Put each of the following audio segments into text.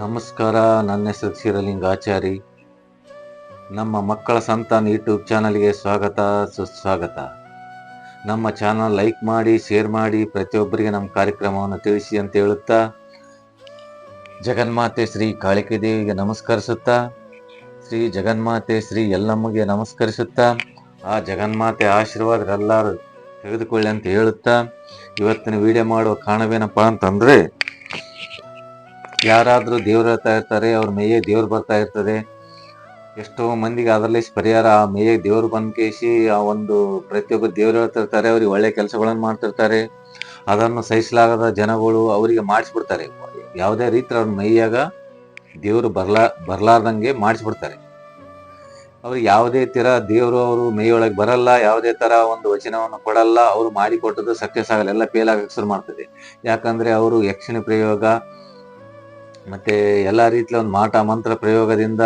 ನಮಸ್ಕಾರ, ನನ್ನ ಹೆಸರು ಕ್ಷೀರಲಿಂಗಾಚಾರಿ ನಮ್ಮ ಮಕ್ಕಳ ಸಂತಾನ ಯೂಟ್ಯೂಬ್ ಚಾನಲ್ಗೆ ಸ್ವಾಗತ, ಸುಸ್ವಾಗತ. ನಮ್ಮ ಚಾನಲ್ ಲೈಕ್ ಮಾಡಿ, ಶೇರ್ ಮಾಡಿ, ಪ್ರತಿಯೊಬ್ಬರಿಗೆ ನಮ್ಮ ಕಾರ್ಯಕ್ರಮವನ್ನು ತಿಳಿಸಿ ಅಂತ ಹೇಳುತ್ತಾ, ಜಗನ್ಮಾತೆ ಶ್ರೀ ಕಾಳಿಕೆ ದೇವಿಗೆ ನಮಸ್ಕರಿಸುತ್ತಾ, ಶ್ರೀ ಜಗನ್ಮಾತೆ ಶ್ರೀ ಎಲ್ಲಮ್ಮಗೆ ನಮಸ್ಕರಿಸುತ್ತಾ, ಆ ಜಗನ್ಮಾತೆ ಆಶೀರ್ವಾದ ಎಲ್ಲರೂ ತೆಗೆದುಕೊಳ್ಳಿ ಅಂತ ಹೇಳುತ್ತಾ, ಇವತ್ತಿನ ವಿಡಿಯೋ ಮಾಡುವ ಕಾರಣವೇನಪ್ಪ ಅಂತಂದ್ರೆ ಯಾರಾದ್ರೂ ದೇವ್ರು ಹೇಳ್ತಾ ಇರ್ತಾರೆ, ಅವ್ರ ಮೇಯೇ ದೇವ್ರು ಬರ್ತಾ ಇರ್ತದೆ ಎಷ್ಟೋ ಮಂದಿಗೆ ಅದರಲ್ಲಿ ಪರಿಹಾರ, ಆ ಮೇಯೇ ದೇವ್ರು ಬಂದ್ ಕೇಸಿ ಆ ಒಂದು ಪ್ರತಿಯೊಬ್ಬ ದೇವ್ರು ಹೇಳ್ತಿರ್ತಾರೆ ಅವ್ರಿಗೆ ಒಳ್ಳೆ ಕೆಲಸಗಳನ್ನು ಮಾಡ್ತಿರ್ತಾರೆ. ಅದನ್ನು ಸಹಿಸಲಾಗದ ಜನಗಳು ಅವರಿಗೆ ಮಾಡಿಸ್ಬಿಡ್ತಾರೆ. ಯಾವುದೇ ರೀತಿ ಅವ್ರ ಮೈಯಾಗ ದೇವರು ಬರ್ಲಾ, ಬರ್ಲಾರ್ದಂಗೆ ಮಾಡಿಸ್ಬಿಡ್ತಾರೆ. ಅವ್ರಿಗೆ ಯಾವುದೇ ತರ ದೇವರು ಅವರು ಮೈಯೊಳಗೆ ಬರಲ್ಲ, ಯಾವುದೇ ತರ ಒಂದು ವಚನವನ್ನು ಕೊಡಲ್ಲ, ಅವರು ಮಾಡಿಕೊಟ್ಟದ್ದು ಸಕ್ಸಸ್ ಆಗಲ್ಲ, ಎಲ್ಲ ಫೇಲ್ ಆಗಕ್ಕೆ ಶುರು ಮಾಡ್ತದೆ. ಯಾಕಂದ್ರೆ ಅವರು ಯಕ್ಷಿಣ ಪ್ರಯೋಗ ಮತ್ತೆ ಎಲ್ಲ ರೀತಿಯ ಒಂದು ಮಾಟ ಮಂತ್ರ ಪ್ರಯೋಗದಿಂದ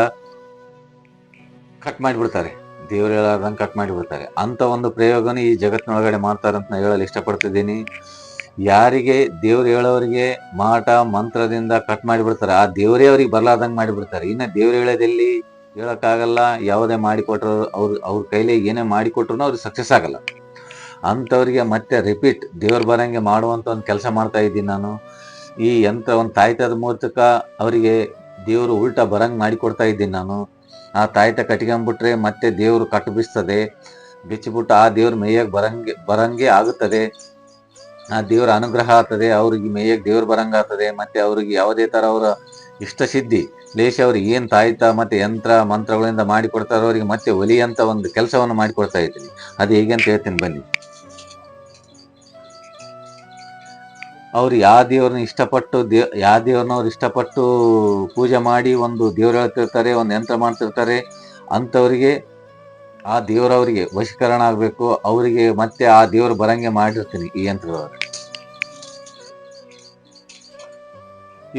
ಕಟ್ ಮಾಡಿಬಿಡ್ತಾರೆ. ದೇವರು ಹೇಳಾರ್ದಂಗೆ ಕಟ್ ಮಾಡಿಬಿಡ್ತಾರೆ. ಅಂತ ಒಂದು ಪ್ರಯೋಗನೂ ಈ ಜಗತ್ತಿನೊಳಗಡೆ ಮಾಡ್ತಾರೆ ಅಂತ ನಾನು ಹೇಳಲು ಇಷ್ಟಪಡ್ತಿದ್ದೀನಿ. ಯಾರಿಗೆ ದೇವ್ರು ಹೇಳೋರಿಗೆ ಮಾಟ ಮಂತ್ರದಿಂದ ಕಟ್ ಮಾಡಿಬಿಡ್ತಾರೆ, ಆ ದೇವರೇ ಅವ್ರಿಗೆ ಬರ್ಲಾರ್ದಂಗೆ ಮಾಡಿಬಿಡ್ತಾರೆ. ಇನ್ನು ದೇವ್ರು ಹೇಳೋದಲ್ಲಿ ಹೇಳೋಕ್ಕಾಗಲ್ಲ, ಯಾವುದೇ ಮಾಡಿಕೊಟ್ರು ಅವ್ರ ಅವ್ರ ಕೈಲಿ ಏನೇ ಮಾಡಿಕೊಟ್ರು ಅವ್ರಿಗೆ ಸಕ್ಸಸ್ ಆಗಲ್ಲ. ಅಂಥವ್ರಿಗೆ ಮತ್ತೆ ರಿಪೀಟ್ ದೇವ್ರು ಬರಂಗೆ ಮಾಡುವಂತ ಒಂದು ಕೆಲಸ ಮಾಡ್ತಾ ಇದ್ದೀನಿ ನಾನು. ಈ ಯಂತ್ರ ಒಂದು ತಾಯ್ತದ ಮೂರ್ತಕ ಅವರಿಗೆ ದೇವರು ಉಲ್ಟಾ ಬರಂಗ್ ಮಾಡಿಕೊಡ್ತಾ ಇದ್ದೀನಿ ನಾನು. ಆ ತಾಯ್ತ ಕಟ್ಕೊಂಡ್ಬಿಟ್ರೆ ಮತ್ತೆ ದೇವರು ಕಟ್ಟು ಬಿಸ್ತದೆ ಬಿಚ್ಚಿಬಿಟ್ಟು ಆ ದೇವ್ರ ಮೇಯಕ್ ಬರಂಗೆ ಬರಂಗೆ ಆಗುತ್ತದೆ. ಆ ದೇವರ ಅನುಗ್ರಹ ಆಗ್ತದೆ, ಅವ್ರಿಗೆ ಮೇಯಕ್ಕೆ ದೇವ್ರು ಬರಂಗ ಆಗ್ತದೆ, ಮತ್ತೆ ಅವ್ರಿಗೆ ಯಾವುದೇ ತರ ಅವರ ಇಷ್ಟ ಸಿದ್ಧಿ, ಲೇಷ ಅವ್ರಿಗೆ ಏನ್ ತಾಯ್ತ ಮತ್ತೆ ಯಂತ್ರ, ಮಂತ್ರಗಳಿಂದ ಮಾಡಿಕೊಡ್ತಾರೋ ಅವ್ರಿಗೆ ಮತ್ತೆ ಒಲಿಯಂತ ಒಂದು ಕೆಲಸವನ್ನು ಮಾಡಿಕೊಡ್ತಾ ಇದ್ದೀನಿ. ಅದು ಹೇಗೆ ಅಂತ ಹೇಳ್ತೀನಿ, ಬನ್ನಿ. ಅವ್ರು ಯಾವ ದೇವ್ರನ್ನ ಇಷ್ಟಪಟ್ಟು ದೇ ಯಾವ ದೇವ್ರನ್ನ ಅವ್ರು ಇಷ್ಟಪಟ್ಟು ಪೂಜೆ ಮಾಡಿ ಒಂದು ದೇವ್ರು ಹೇಳ್ತಿರ್ತಾರೆ, ಒಂದು ಯಂತ್ರ ಮಾಡ್ತಿರ್ತಾರೆ, ಅಂಥವ್ರಿಗೆ ಆ ದೇವ್ರವರಿಗೆ ವಶೀಕರಣ ಆಗಬೇಕು, ಅವರಿಗೆ ಮತ್ತೆ ಆ ದೇವ್ರು ಬರಂಗೆ ಮಾಡಿರ್ತೀನಿ ಈ ಯಂತ್ರದವರು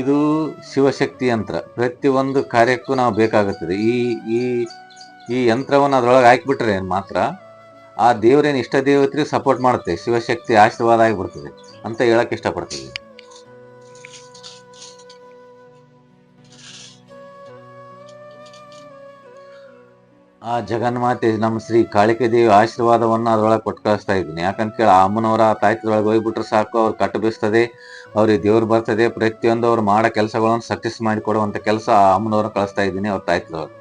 ಇದು ಶಿವಶಕ್ತಿ ಯಂತ್ರ. ಪ್ರತಿಯೊಂದು ಕಾರ್ಯಕ್ಕೂ ನಾವು ಬೇಕಾಗುತ್ತದೆ. ಈ ಈ ಈ ಯಂತ್ರವನ್ನು ಅದರೊಳಗೆ ಹಾಕಿಬಿಟ್ರೆ ಮಾತ್ರ ಆ ದೇವ್ರೇನು ಇಷ್ಟ ದೇವತೆಗೆ ಸಪೋರ್ಟ್ ಮಾಡುತ್ತೆ, ಶಿವಶಕ್ತಿ ಆಶೀರ್ವಾದ ಆಗಿಬಿಡ್ತದೆ ಅಂತ ಹೇಳಕ್ಕೆ ಇಷ್ಟಪಡ್ತೀವಿ. ಆ ಜಗನ್ಮಾತೆ ನಮ್ಮ ಶ್ರೀ ಕಾಳಿಕೆ ದೇವಿ ಆಶೀರ್ವಾದವನ್ನು ಅದರೊಳಗೆ ಕೊಟ್ಟು ಕಳಿಸ್ತಾ ಇದ್ದೀನಿ. ಯಾಕಂತ ಕೇಳಿ, ಆ ಅಮ್ಮನವರ ತಾಯ್ತದೊಳಗೆ ಹೋಗ್ಬಿಟ್ರೆ ಸಾಕು, ಅವ್ರು ಕಟ್ಟು ಬೀಸ್ತದೆ ಅವ್ರಿಗೆ ದೇವ್ರು ಬರ್ತದೆ, ಪ್ರತಿಯೊಂದು ಅವ್ರು ಮಾಡೋ ಕೆಲಸಗಳನ್ನು ಸಕ್ಸಸ್ ಮಾಡಿ ಕೊಡುವಂತ ಕೆಲಸ ಆ ಅಮ್ಮನವ್ರನ್ನ ಕಳಿಸ್ತಾ ಇದ್ದೀನಿ, ಅವ್ರ ತಾಯ್ತದೊಳಗೆ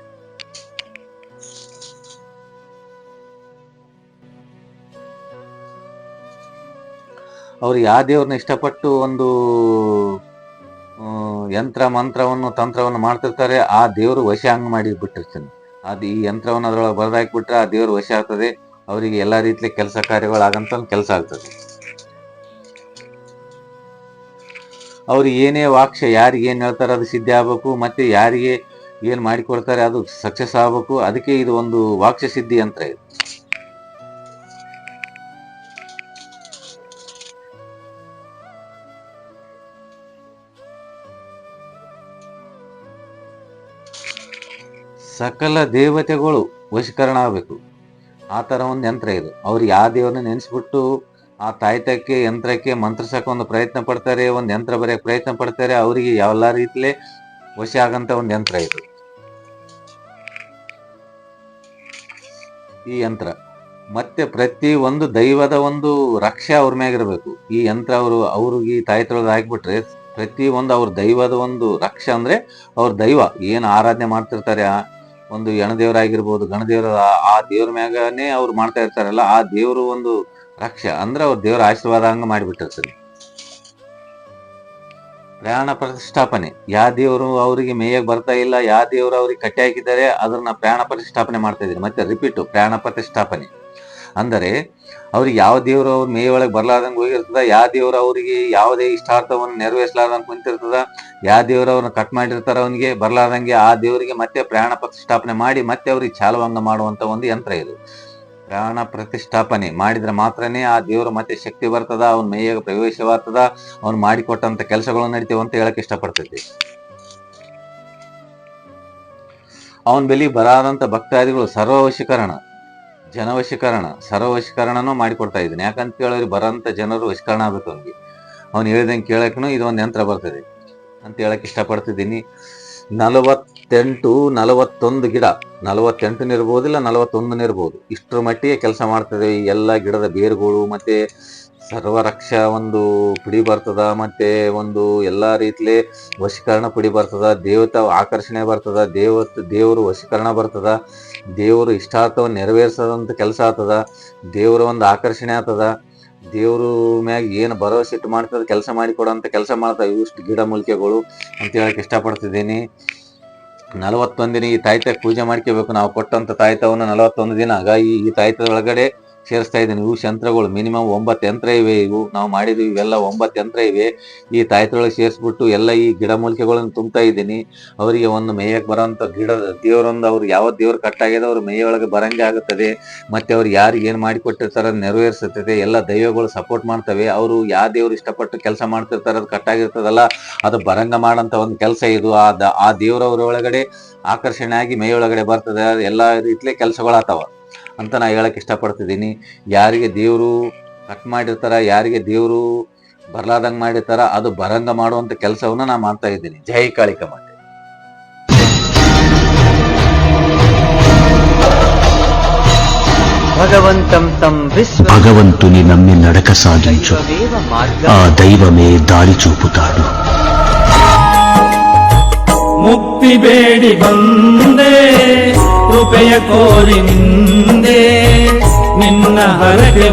ಅವ್ರು ಆ ದೇವ್ರನ್ನ ಇಷ್ಟಪಟ್ಟು ಒಂದು ಯಂತ್ರ ಮಂತ್ರವನ್ನು, ತಂತ್ರವನ್ನು ಮಾಡ್ತಿರ್ತಾರೆ, ಆ ದೇವರು ವಶ ಹಂಗ್ ಮಾಡಿ ಬಿಟ್ಟಿರ್ತಾನೆ. ಅದು ಈ ಯಂತ್ರವನ್ನು ಅದರೊಳಗೆ ಬರೆದಾಕ್ಬಿಟ್ರೆ ಆ ದೇವ್ರು ವಶ ಆಗ್ತದೆ, ಅವರಿಗೆ ಎಲ್ಲಾ ರೀತಿಯ ಕೆಲಸ ಕಾರ್ಯಗಳು ಆಗಂತ ಒಂದು ಕೆಲಸ ಆಗ್ತದೆ. ಅವ್ರು ಏನೇ ವಾಕ್ಯ ಯಾರಿಗೆ ಏನು ಹೇಳ್ತಾರೆ ಅದು ಸಿದ್ಧಿ ಆಗ್ಬೇಕು, ಮತ್ತೆ ಯಾರಿಗೆ ಏನು ಮಾಡಿಕೊಡ್ತಾರೆ ಅದು ಸಕ್ಸಸ್ ಆಗ್ಬೇಕು, ಅದಕ್ಕೆ ಇದು ಒಂದು ವಾಕ್ಯ ಸಿದ್ಧಿ ಯಂತ್ರ ಇದು ಸಕಲ ದೇವತೆಗಳು ವಶೀಕರಣ ಆಗಬೇಕು ಆ ಥರ ಒಂದು ಯಂತ್ರ ಇದು. ಅವ್ರು ಯಾವ ದೇವರನ್ನ ನೆನೆಸ್ಬಿಟ್ಟು ಆ ತಾಯ್ತಕ್ಕೆ, ಯಂತ್ರಕ್ಕೆ ಮಂತ್ರಸಕ್ಕೆ ಒಂದು ಪ್ರಯತ್ನ ಪಡ್ತಾರೆ, ಒಂದು ಯಂತ್ರ ಬರೆಯಕ್ಕೆ ಪ್ರಯತ್ನ ಪಡ್ತಾರೆ, ಅವರಿಗೆ ಎಲ್ಲ ರೀತಿಲೇ ವಶ ಆಗಂತ ಒಂದು ಯಂತ್ರ ಇದು. ಈ ಯಂತ್ರ. ಮತ್ತೆ ಪ್ರತಿ ಒಂದು ದೈವದ ಒಂದು ರಕ್ಷೆ ಅವ್ರ ಮ್ಯಾಗಿರ್ಬೇಕು. ಈ ಯಂತ್ರ ಅವರು, ಅವ್ರಿಗೆ ಈ ತಾಯ್ತೊಳಗೆ ಹಾಕ್ಬಿಟ್ರೆ ಪ್ರತಿ ಒಂದು ಅವ್ರ ದೈವದ ಒಂದು ರಕ್ಷೆ ಅಂದ್ರೆ ಅವ್ರ ದೈವ. ಏನು ಆರಾಧನೆ ಮಾಡ್ತಿರ್ತಾರೆ ಒಂದು ಹೆಣದೇವರಾಗಿರ್ಬೋದು ಗಣದೇವರ ಆ- ದೇವ್ರ ಮ್ಯಾಗನೇ ಅವ್ರು ಮಾಡ್ತಾ ಇರ್ತಾರಲ್ಲ, ಆ ದೇವರು ಒಂದು ರಕ್ಷೆ. ಅಂದ್ರೆ ಅವ್ರ ದೇವರ ಆಶೀರ್ವಾದ ಹಂಗ ಮಾಡಿಬಿಟ್ಟಿರ್ತಾರೆ ಪ್ರಯಾಣ ಪ್ರತಿಷ್ಠಾಪನೆ. ಯಾವ ದೇವರು ಅವರಿಗೆ ಮೇಯಕ್ ಬರ್ತಾ ಇಲ್ಲ ಯಾವ ದೇವರು ಅವ್ರಿಗೆ ಕಟ್ಟಿ ಹಾಕಿದ್ದಾರೆ ಅದನ್ನ ಪ್ರಯಾಣ ಪ್ರತಿಷ್ಠಾಪನೆ ಮಾಡ್ತಾ ಇದ್ದೀನಿ. ಮತ್ತೆ ರಿಪೀಟು ಪ್ರಯಾಣ ಪ್ರತಿಷ್ಠಾಪನೆ. ಅಂದರೆ ಅವ್ರಿಗೆ ಯಾವ ದೇವರು ಅವ್ರ ಮೇಯ ಒಳಗೆ ಬರ್ಲಾರ್ದಂಗೆ ಹೋಗಿರ್ತದ ಯಾವ ದೇವರು ಅವರಿಗೆ ಯಾವುದೇ ಇಷ್ಟಾರ್ಥವನ್ನು ನೆರವೇರಿಸಲಾರ್ದಂಗೆ ಕುಂತಿರ್ತದ ಯಾವ ದೇವರು ಅವ್ರನ್ನ ಕಟ್ ಮಾಡಿರ್ತಾರ ಅವನಿಗೆ, ಬರ್ಲಾರ್ದಂಗೆ ಆ ದೇವರಿಗೆ ಮತ್ತೆ ಪ್ರಾಣ ಪ್ರತಿಷ್ಠಾಪನೆ ಮಾಡಿ ಮತ್ತೆ ಅವ್ರಿಗೆ ಚಾಲುವಂಗ ಮಾಡುವಂತ ಒಂದು ಯಂತ್ರ ಇದು. ಪ್ರಾಣ ಪ್ರತಿಷ್ಠಾಪನೆ ಮಾಡಿದ್ರೆ ಮಾತ್ರನೇ ಆ ದೇವರು ಮತ್ತೆ ಶಕ್ತಿ ಬರ್ತದ, ಅವ್ನ ಮೇಯಾಗ ಪ್ರವೇಶವಾಗ್ತದ, ಅವ್ನು ಮಾಡಿಕೊಟ್ಟಂತ ಕೆಲಸಗಳು ನಡಿತೇವೆ ಅಂತ ಹೇಳಕ್ ಇಷ್ಟಪಡ್ತೈತಿ ಅವನ ಬೆಲಿ ಬರಾದಂತ ಭಕ್ತಾದಿಗಳು ಸರ್ವವಶೀಕರಣ. ಜನವಶೀಕರಣ, ಸರ್ವವಶೀಕರಣನೂ ಮಾಡಿಕೊಡ್ತಾ ಇದ್ದೀನಿ. ಯಾಕಂತ ಕೇಳಿದ್ರೆ ಬರೋಂಥ ಜನರು ವಶೀಕರಣ ಆಗ್ಬೇಕು ಅವ್ನಿಗೆ. ಅವ್ನು ಹೇಳ್ದಂಗೆ ಇದು ಇದೊಂದು ಯಂತ್ರ ಬರ್ತದೆ. ಅಂತ ಹೇಳಕ್ಕೆ ಇಷ್ಟಪಡ್ತಿದ್ದೀನಿ. ನಲವತ್ತೆಂಟು, ನಲವತ್ತೊಂದು ಗಿಡ. ನಲವತ್ತೆಂಟು ಇರ್ಬೋದಿಲ್ಲ ನಲವತ್ತೊಂದನೇ ಇರ್ಬೋದು. ಇಷ್ಟರ ಮಟ್ಟಿಗೆ ಕೆಲಸ ಮಾಡ್ತದೆ ಈ ಎಲ್ಲ ಗಿಡದ ಬೇರುಗಳು, ಮತ್ತೆ ಸರ್ವರಕ್ಷ ಒಂದು ಪುಡಿ ಬರ್ತದ, ಮತ್ತೆ ಒಂದು ಎಲ್ಲಾ ರೀತಿಲಿ ವಶೀಕರಣ ಪುಡಿ ಬರ್ತದ, ದೇವತ ಆಕರ್ಷಣೆ ಬರ್ತದ ದೇವ ದೇವರು ವಶೀಕರಣ ಬರ್ತದ, ದೇವರು ಇಷ್ಟಾರ್ಥವನ್ನು ನೆರವೇರಿಸೋದಂತ ಕೆಲಸ ಆತದ ದೇವರ ಒಂದು ಆಕರ್ಷಣೆ ಆತದ ದೇವರು ಮ್ಯಾಗ ಏನು ಭರವಸೆ ಇಟ್ಟು ಮಾಡ್ತದ ಕೆಲಸ ಮಾಡಿ ಕೊಡೋಂಥ ಕೆಲಸ ಮಾಡ್ತಾವೆ ಇವಿಷ್ಟು ಗಿಡ ಮೂಲಿಕೆಗಳು ಅಂತ ಹೇಳಕ್ ಇಷ್ಟಪಡ್ತಿದ್ದೀನಿ. ನಲವತ್ತೊಂದು ದಿನ ಈ ತಾಯ್ತ ಪೂಜೆ ಮಾಡ್ಕೋಬೇಕು, ನಾವು ಕೊಟ್ಟಂತ ತಾಯ್ತವನ್ನು ನಲವತ್ತೊಂದು ದಿನ. ಆಗ ಈ ಈ ತಾಯ್ತದ ಒಳಗಡೆ ಸೇರಿಸ್ತಾ ಇದ್ದೀನಿ. ಇವು ಯಂತ್ರಗಳು. ಮಿನಿಮಮ್ ಒಂಬತ್ತು ಯಂತ್ರ ಇವೆ ಇವು. ನಾವು ಮಾಡಿದ್ವಿ ಇವೆಲ್ಲ ಒಂಬತ್ತು ಯಂತ್ರ ಇವೆ. ಈ ತಾಯ್ತೊಳಗೆ ಸೇರಿಸ್ಬಿಟ್ಟು ಎಲ್ಲ ಈ ಗಿಡಮೂಲಿಕೆಗಳನ್ನು ತುಂಬ್ತಾ ಇದ್ದೀನಿ. ಅವರಿಗೆ ಒಂದು ಮೇಯಕ್ಕೆ ಬರೋಂಥ ಗಿಡ ದೇವರೊಂದು ಅವ್ರು ಯಾವ ದೇವ್ರು ಕಟ್ಟಾಗಿದೆ ಅವ್ರ ಮೇಯೊಳಗೆ ಬರಂಗೆ ಆಗುತ್ತದೆ. ಮತ್ತೆ ಅವ್ರು ಯಾರಿಗೆ ಏನು ಮಾಡಿಕೊಟ್ಟಿರ್ತಾರ ನೆರವೇರಿಸುತ್ತದೆ. ಎಲ್ಲ ದೈವಗಳು ಸಪೋರ್ಟ್ ಮಾಡ್ತವೆ. ಅವರು ಯಾವ ದೇವ್ರು ಇಷ್ಟಪಟ್ಟು ಕೆಲಸ ಮಾಡ್ತಿರ್ತಾರೆ ಅದು ಕಟ್ಟಾಗಿರ್ತದಲ್ಲ, ಅದು ಬರಂಗ ಮಾಡೋಂಥ ಒಂದು ಕೆಲಸ ಇದು. ಆ ಆ ಒಳಗಡೆ ಆಕರ್ಷಣೆ ಆಗಿ ಮೇಯೊಳಗಡೆ ಬರ್ತದೆ. ಎಲ್ಲ ರೀತಿಲಿ ಕೆಲಸಗಳಾಗ್ತಾವ. ಅಂತ ನಾ ಹೇಳಕ್ ಇಷ್ಟಪಡ್ತಿದ್ದೀನಿ ಯಾರಿಗೆ ದೇವರು ಕಟ್ ಮಾಡಿರ್ತಾರ ಯಾರಿಗೆ ದೇವರು ಬರ್ಲಾದಂಗ್ ಮಾಡಿರ್ತಾರ ಅದು ಬರಂಗ ಮಾಡುವಂತ ಕೆಲಸವನ್ನ ನಾ ಮಾಡ್ತಾ ಇದ್ದೀನಿ ಜೈ ಕಾಳಿಕ ಮಾತೆ భగవంతం తం విశ్వ భగవంతుని నమ్మి నడక సాగించు దైవమేవ మార్గ ఆ దైవమే దారి చూపుతాడు ಮುಕ್ತಿ ಬೇಡಿ ಬಂದೆ ಕೃಪೆಯ ಕೋರಿ ನಿಂದೆ ನಿನ್ನ ಹರಕೆ